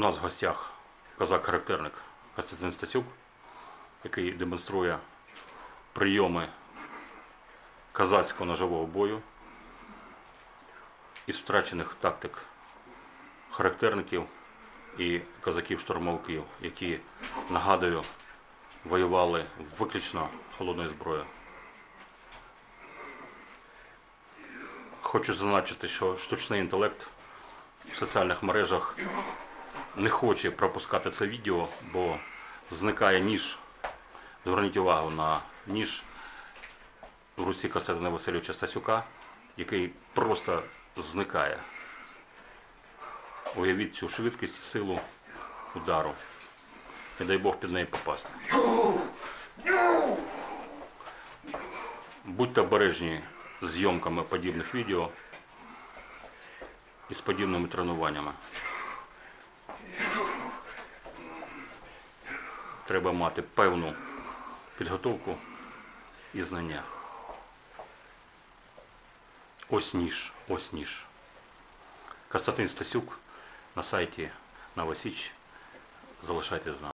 нас в гостях козак-характерник Костянтин Стасюк, який демонструє прийоми казацького ножового бою із втрачених тактик характерників і козаків-штурмовиків, які, нагадую, воювали виключно холодною зброєю. Хочу зазначити, що штучний інтелект в соціальних мережах не хоче пропускати це відео, бо зникає ніж. Зверніть увагу на ніж в руці Костянтина Васильовича Стасюка, який просто зникає. Уявіть цю швидкість і силу удару. Не дай Бог під неї попасти. Будьте обережні зйомками подібних відео і з подібними тренуваннями. Треба мати певну підготовку і знання. Ось ніж, ось ніж. Константин Стасюк на сайті Новосіч. Залишайтесь з нами.